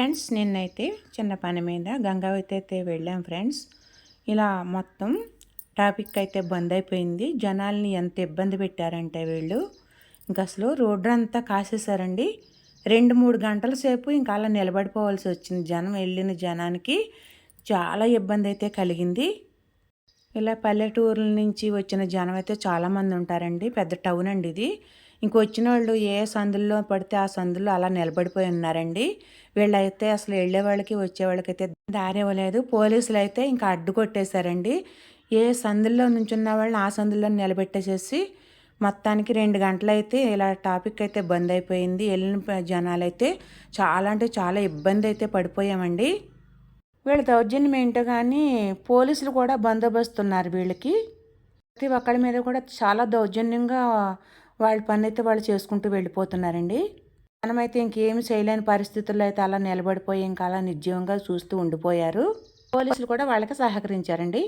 Friends నిన్నైతే చిన్న పని మీద గంగావతి అయితే వెళ్ళాం ఫ్రెండ్స్. ఇలా మొత్తం ట్రాఫిక్ అయితే బంద్ అయిపోయింది. జనాల్ని ఎంత ఇబ్బంది పెట్టారంటే వీళ్ళు. ఇంకా అసలు రోడ్డు అంతా కాసేసారండి. రెండు మూడు గంటల సేపు ఇంకా అలా నిలబడిపోవాల్సి వచ్చింది జనం వెళ్ళిన జనానికి. చాలా ఇబ్బంది అయితే కలిగింది. ఇలా పల్లెటూరుల నుంచి వచ్చిన జనం అయితే చాలామంది ఉంటారండి. పెద్ద టౌన్ అండి ఇది. ఇంక వచ్చిన వాళ్ళు ఏ సందుల్లో పడితే ఆ సందుల్లో అలా నిలబడిపోయి ఉన్నారండి. వీళ్ళైతే అసలు వెళ్ళే వాళ్ళకి వచ్చే వాళ్ళకైతే దారి ఇవ్వలేదు పోలీసులు అయితే ఇంకా అడ్డు కొట్టేశారండి ఏ సందుల్లో నుంచున్న వాళ్ళని ఆ సందుల్లో నిలబెట్టేసేసి మొత్తానికి రెండు గంటలు అయితే ఇలా టాపిక్ అయితే బంద్ అయిపోయింది. వెళ్ళిన జనాలు అయితే చాలా అంటే చాలా ఇబ్బంది అయితే పడిపోయామండి. వీళ్ళ దౌర్జన్యం ఏంటో కానీ పోలీసులు కూడా బందోబస్తున్నారు వీళ్ళకి. ప్రతి ఒక్కరి మీద కూడా చాలా దౌర్జన్యంగా వాళ్ళ పని అయితే వాళ్ళు చేసుకుంటూ వెళ్ళిపోతున్నారండి. మనమైతే ఇంకేమి చేయలేని పరిస్థితుల్లో అయితే అలా నిలబడిపోయి ఇంకా అలా నిర్జీవంగా చూస్తూ ఉండిపోయారు. పోలీసులు కూడా వాళ్ళకి సహకరించారండి.